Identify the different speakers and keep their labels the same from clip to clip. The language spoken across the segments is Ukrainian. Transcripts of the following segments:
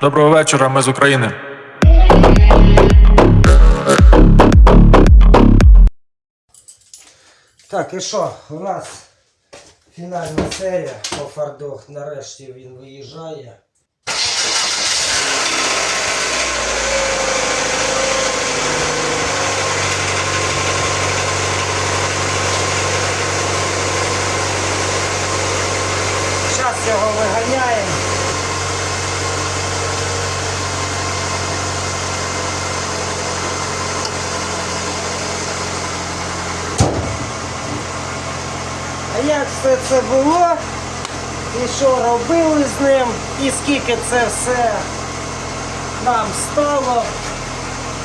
Speaker 1: Доброго вечора, ми з України.
Speaker 2: Так, і що? У нас фінальна серія по фардох. Нарешті він виїжджає. Зараз його виганяємо. А як все це було? І що робили з ним? І скільки це все нам стало?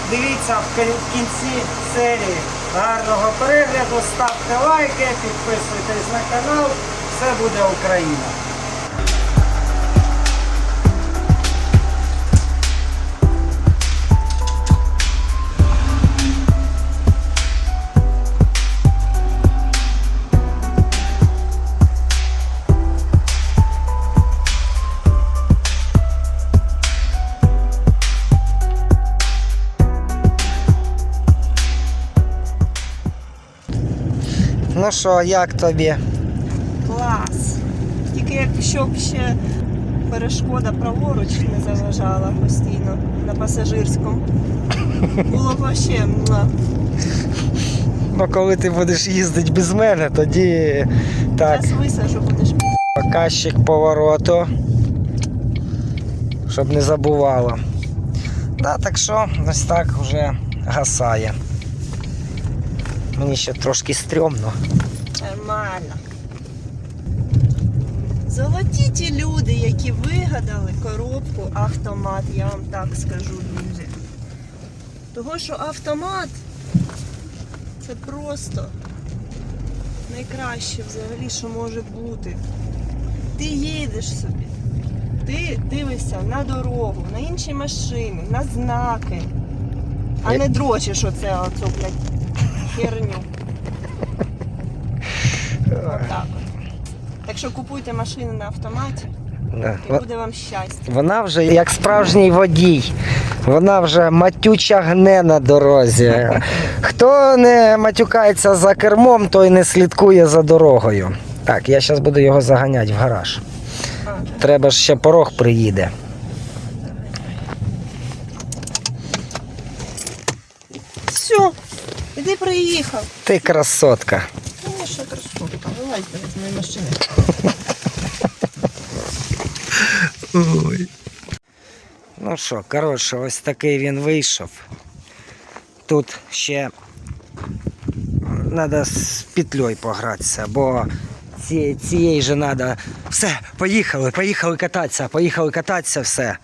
Speaker 2: Дивіться в кінці серії. Гарного перегляду, ставте лайки, підписуйтесь на канал. Все буде Україна. Ну що, як тобі?
Speaker 3: Клас. Тільки як щоб ще перешкода праворуч не заважала постійно на пасажирському. Було б вообще муа.
Speaker 2: Ну коли ти будеш їздити без мене, тоді так.
Speaker 3: Зараз висажу будеш.
Speaker 2: Показчик повороту. Щоб не забувало. Да, так що ось так вже гасає. Мені ще трошки стрьомно.
Speaker 3: Нормально. Золоті ті люди, які вигадали коробку автомат, я вам так скажу, друзі. Того, що автомат це просто найкраще взагалі, що може бути. Ти їдеш собі, ти дивишся на дорогу, на інші машини, на знаки, а не дрочиш оце оцю, блядь, херню. Отак от. Так що купуйте машини на автоматі
Speaker 2: Да.
Speaker 3: і буде вам щастя.
Speaker 2: Вона вже як справжній водій. Вона вже матюча гне на дорозі. Хто не матюкається за кермом, той не слідкує за дорогою. Так, я зараз буду його заганяти в гараж. Треба ж ще порог приїде.
Speaker 3: Все, іди приїхав.
Speaker 2: Ти красотка.
Speaker 3: Конечно, красотка. Вилазьте з моєї машини.
Speaker 2: Ну що, коротше, ось такий він вийшов. Тут ще треба з петлею погратися, бо цієї же треба. Все, поїхали, поїхали кататися, поїхали кататися, все.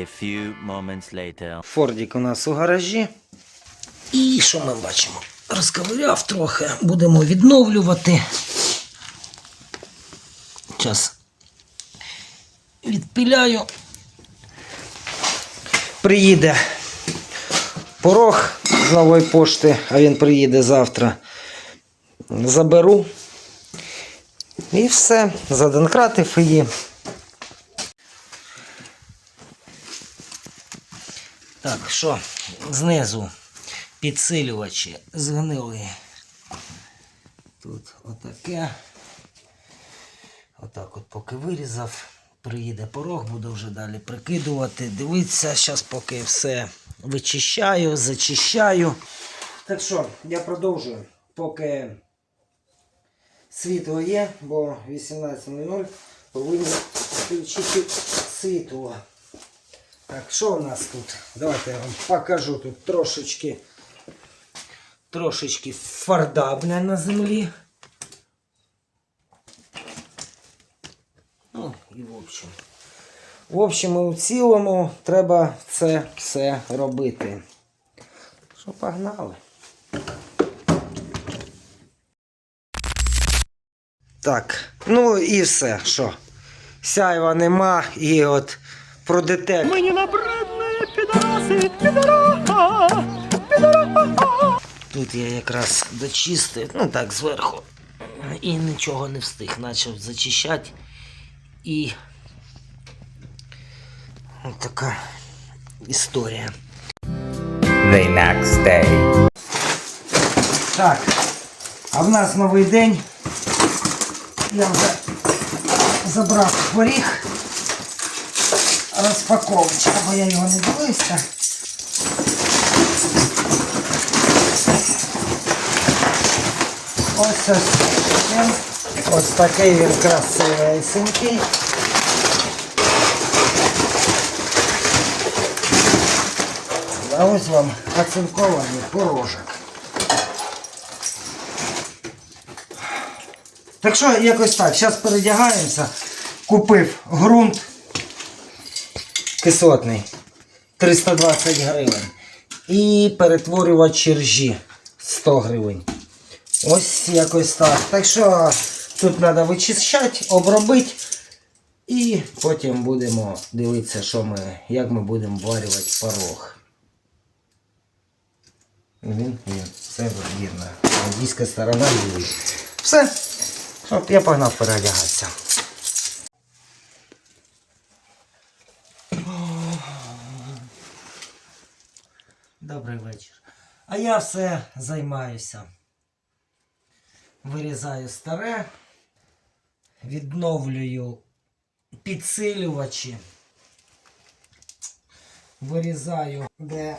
Speaker 4: A few moments later.
Speaker 2: Фордік у нас у гаражі. І що ми бачимо? Розковиряв трохи, будемо відновлювати. Зараз відпиляю. Приїде порог з нової пошти, а він приїде завтра. Заберу. І все. Задонкратив її. Так, що знизу підсилювачі згнили. Тут отаке. Отак от поки вирізав, приїде порог, буду вже далі прикидувати. Дивіться, зараз поки все вичищаю, зачищаю. Так що, я продовжую, поки світло є, бо 18.00 повинні включити світло. Так, що у нас тут? Давайте я вам покажу тут трошечки. Трошечки фардабля на землі. Ну, і в общем. В общем, і в цілому треба це все робити. Що погнали? Так, ну і все, що? Сяйва нема і от про детек.
Speaker 5: Мы не набранные пидорасы, пидораха, пидораха.
Speaker 2: Тут я якраз дочистив, ну так, зверху. І нічого не встиг. Почав зачищати. І от така історія.
Speaker 1: The next day.
Speaker 2: Так, а в нас новий день. Я вже забрав поріг. Розпаковочка, бо я його не дивився. Ось ось. Ось такий він красивий. А ось вам оцинкований порожок. Так що якось так, зараз передягаємося. Купив ґрунт кислотний 320 гривень. І перетворювач ржі 100 гривень. Ось якось так. Так що тут треба вичищати, обробити. І потім будемо дивитися, що ми, як ми будемо варювати порог. Він, він, все вірно. Індійська сторона. Все. От я погнав переодягатися. Добрий вечір. А я все займаюся. Вирізаю старе, відновлюю підсилювачі, вирізаю, де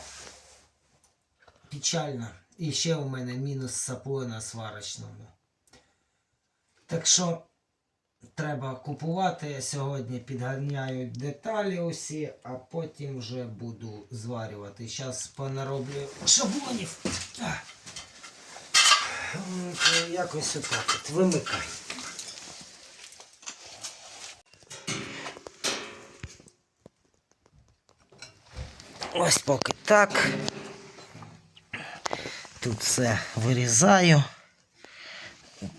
Speaker 2: печально. І ще у мене мінус сапо на сварочному. Так що треба купувати. Сьогодні підганяю деталі усі, а потім вже буду зварювати. Зараз понароблю шаблонів. Якось отак от вимикай. Ось поки так. Тут все вирізаю.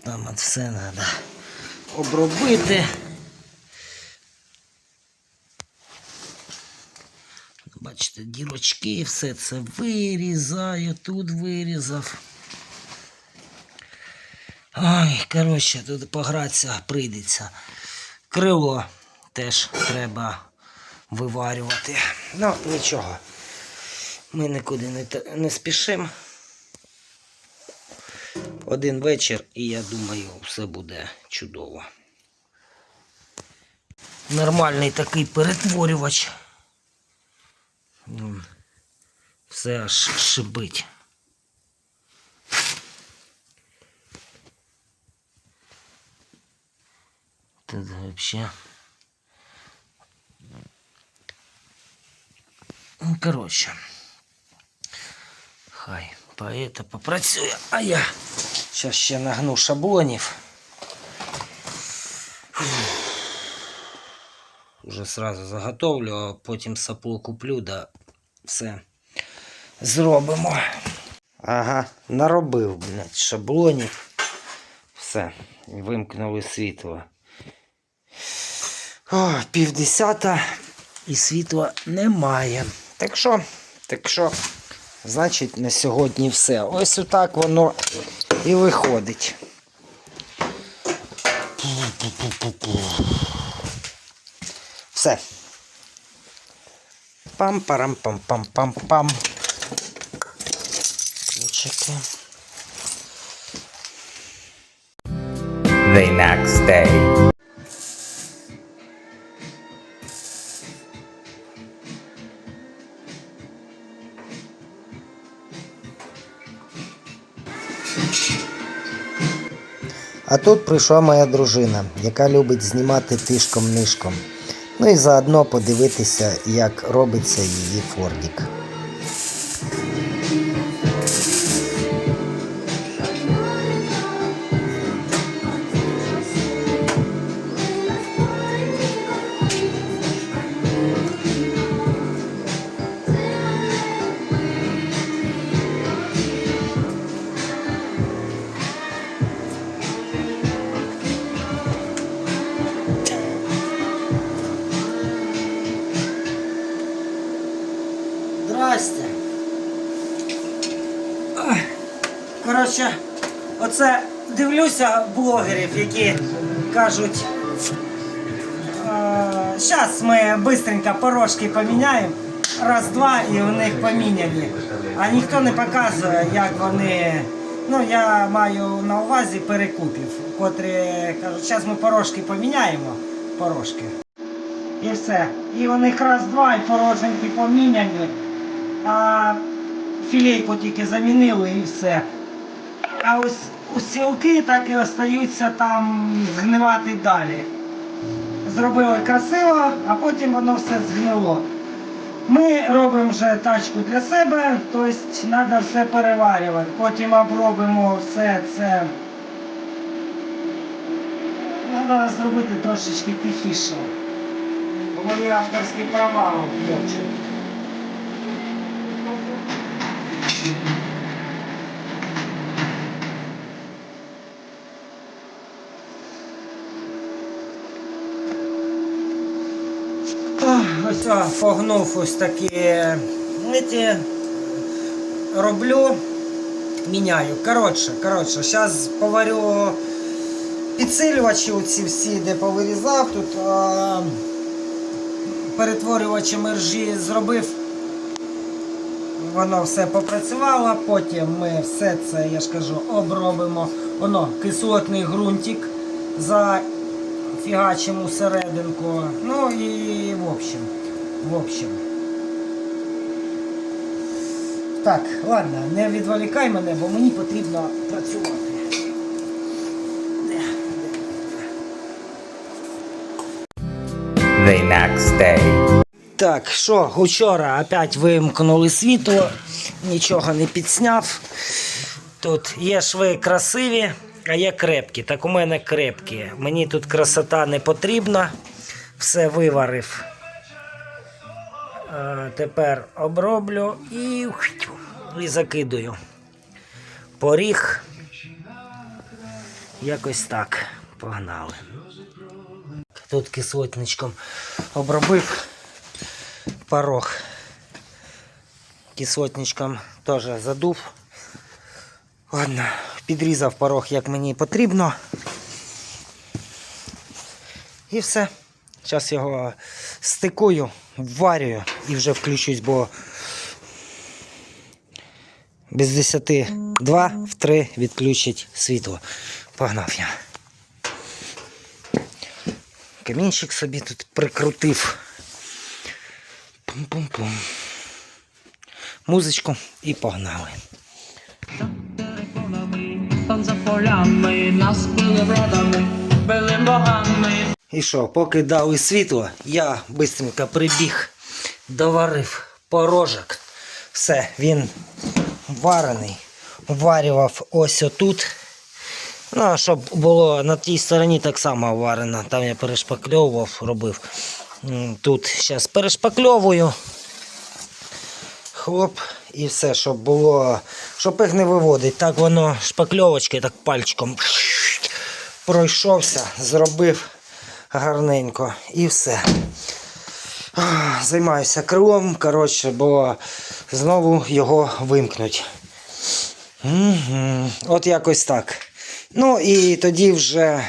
Speaker 2: Там от все треба обробити. Бачите, дірочки, все це вирізаю, тут вирізав. Ой, коротше, тут погратися прийдеться. Крило теж треба виварювати. Ну, нічого. Ми нікуди не, не спішимо. Один вечір, і я думаю, все буде чудово. Нормальний такий перетворювач. Все аж шибить. Тут вообще. Ну, коротше. Хай поета попрацює, а я зараз ще нагну шаблонів. Уже сразу заготовлю, а потім сапло куплю, да все зробимо. Ага, наробив, блядь, шаблонів. Все, вимкнули світло. О, півдесята і світла немає. Так що, так що, значить, на сьогодні все. Ось отак воно і виходить. Все. Пам-парам-пам-пам-пам-пам. Ключики.
Speaker 1: The next day.
Speaker 2: Тут прийшла моя дружина, яка любить знімати тишком-нишком. Ну і заодно подивитися, як робиться її фордік. Оце дивлюся блогерів, які кажуть. Зараз ми швидко порожки поміняємо. Раз-два і у них поміняні. А ніхто не показує, як вони. Ну, я маю на увазі перекупів, котрі кажуть, зараз ми порожки поміняємо. Порожки. І все. І у них раз-два і пороженьки поміняні. А філейку тільки замінили і все. А ось усілки так і остаються там згнивати далі. Зробили красиво, а потім воно все згнило. Ми робимо вже тачку для себе, тобто треба все переварювати. Потім обробимо все це. Треба зробити трошечки тихіше. Бо мої авторські права хочуть. О, погнув ось такі ці, роблю, міняю. Коротше, коротше, зараз поварю підсилювачі оці всі, де повирізав. Тут а, перетворювачі мержі зробив. Воно все попрацювало, потім ми все це, я ж кажу, обробимо. Воно кислотний ґрунтик за фігачимо серединку. Ну і в общем. В общем. Так, ладно, не відволікай мене, бо мені потрібно працювати.
Speaker 1: The next day.
Speaker 2: Так, що, вчора опять вимкнули світло, нічого не підсняв. Тут є шви красиві, а є крепкі. Так у мене крепкі. Мені тут красота не потрібна. Все виварив. А, тепер оброблю і, і закидую. Поріг. Якось так. Погнали. Тут кислотничком обробив порог. Кислотничком теж задув. Ладно, підрізав порог, як мені потрібно. І все. Зараз його стикую, вварюю і вже включусь, бо без 10 2 в 3 відключить світло. Погнав я. Камінчик собі тут прикрутив. Пум-пум-пум. Музичку і погнали.
Speaker 5: За полями нас били бродами, били богами.
Speaker 2: І що, поки дали світло, я швидко прибіг, доварив порожок. Все, він варений. Варював ось отут. Ну, щоб було на тій стороні так само варено. Там я перешпакльовував, робив. Тут зараз перешпакльовую. Хлоп, і все, щоб було, щоб їх не виводить. Так воно шпакльовочкою, так пальчиком пройшовся, зробив гарненько і все. Займаюся крилом, коротше, бо знову його вимкнуть. Угу. От якось так. Ну і тоді вже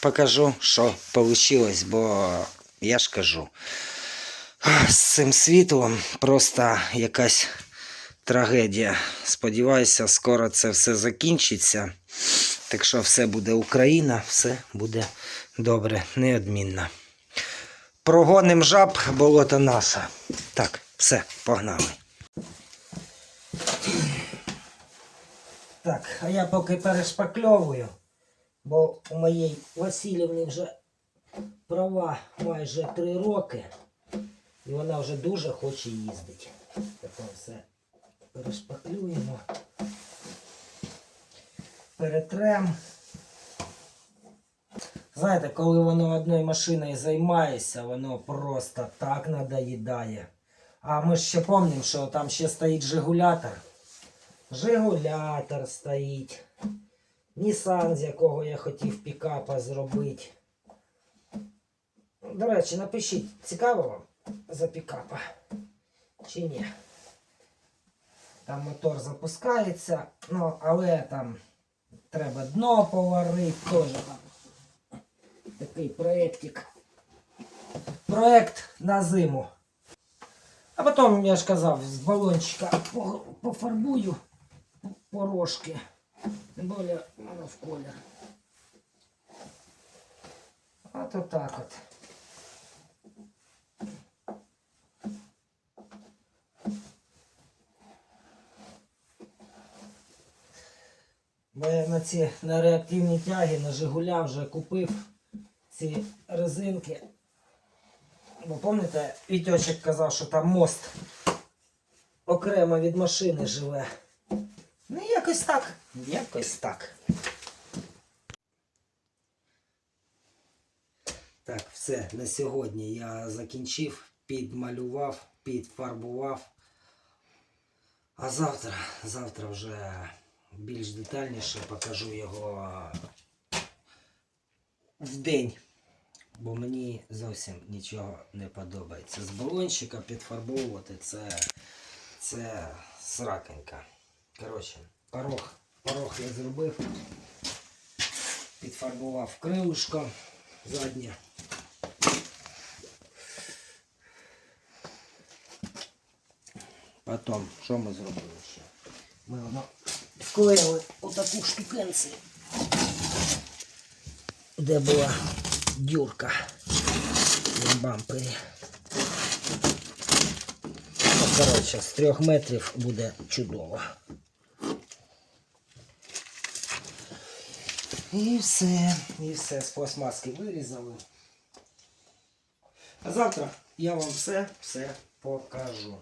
Speaker 2: покажу, що вийшло, бо я ж кажу. З цим світлом просто якась трагедія. Сподіваюся, скоро це все закінчиться. Так що все буде Україна, все буде добре, неодмінно. Прогоним жаб, болото наше. Так, все, погнали. Так, а я поки перешпакльовую, бо у моєї Васильівни вже права майже три роки. І вона вже дуже хоче їздити. Тепер все перешпаклюємо. Перетрем. Знаєте, коли воно одною машиною займається, воно просто так надоїдає. А ми ще пам'ятаємо, що там ще стоїть жигулятор. Жигулятор стоїть. Нісан, з якого я хотів пікапа зробити. До речі, напишіть, цікаво вам за пікапа чи ні? Там мотор запускається, ну, але там треба дно поварити теж там. Такий проєктик. Проєкт на зиму. А потім, я ж казав, з балончика пофарбую порошки. Тим більше воно в колір. От отак от. Бо на ці на реактивні тяги на Жигуля вже купив ці резинки. Бо пам'ятаєте, Вітьочек казав, що там мост окремо від машини живе. Ну якось так. Якось так. Так, все, на сьогодні я закінчив, підмалював, підфарбував. А завтра, завтра вже більш детальніше покажу його в день. Бо мені зовсім нічого не подобається. З балончика підфарбовувати це, це сраконька. Коротше, порог, порог я зробив. Підфарбував крилишко заднє. Потім, що ми зробили ще? Ми воно вклеїли отаку штукенцію, де була дюрка на бампері. Ну, коротше, з трьох метрів буде чудово. І все, і все з пластмаски вирізали. А завтра я вам все, все покажу.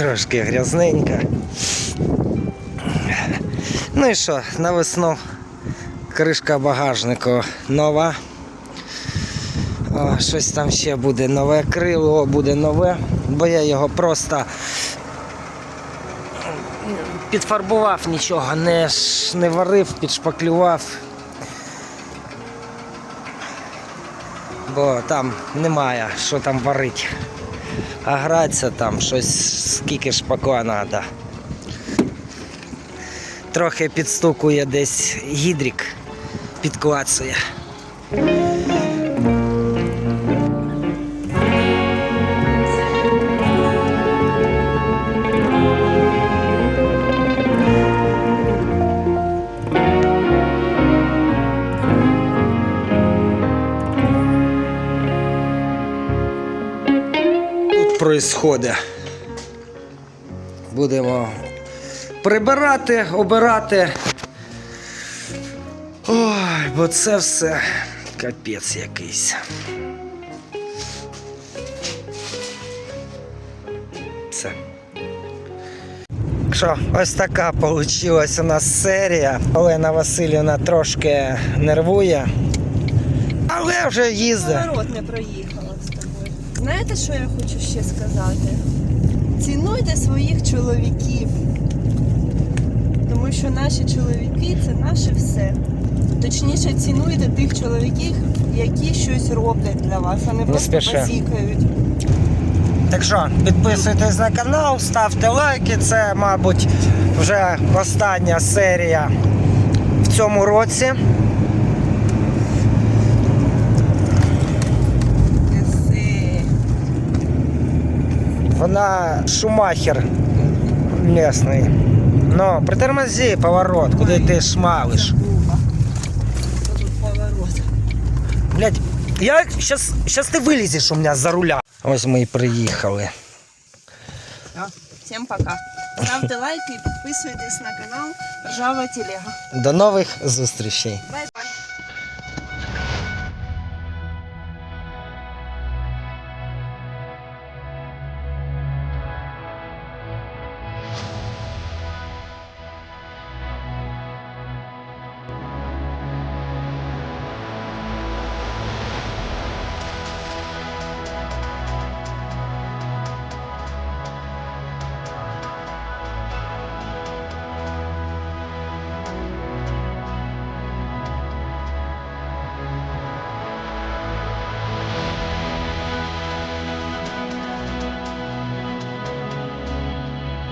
Speaker 2: Трошки грязненько. Ну і що, на весну кришка багажнику нова. О, щось там ще буде нове крило, буде нове, бо я його просто підфарбував нічого, не, не варив, підшпаклював. Бо там немає що там варити. А гратися там щось скільки шпакла треба. Трохи підстукує десь гідрик, підклацує. Происходить. Будемо прибирати, обирати. Ой, бо це все капець якийсь. Все. Що, ось така вийшла у нас серія. Олена Васильівна трошки нервує. Але вже їздить.
Speaker 3: Поворот не тобою. Знаєте, що я хочу ще сказати? Цінуйте своїх чоловіків. Тому що наші чоловіки це наше все. Точніше, цінуйте тих чоловіків, які щось роблять для вас, а не просто
Speaker 2: спіши.
Speaker 3: базікають.
Speaker 2: Так що, підписуйтесь на канал, ставте лайки. Це, мабуть, вже остання серія в цьому році. Вона шумахер місний. Ну, притормози поворот, куди ти шмалиш.
Speaker 3: Забула.
Speaker 2: Блять, я щас, щас ти вилізеш у мене за руля. Ось ми і приїхали.
Speaker 3: Всім пока. Ставте лайки підписуйтесь на канал Ржава Телега.
Speaker 2: До нових зустрічей.
Speaker 3: Бай-бай.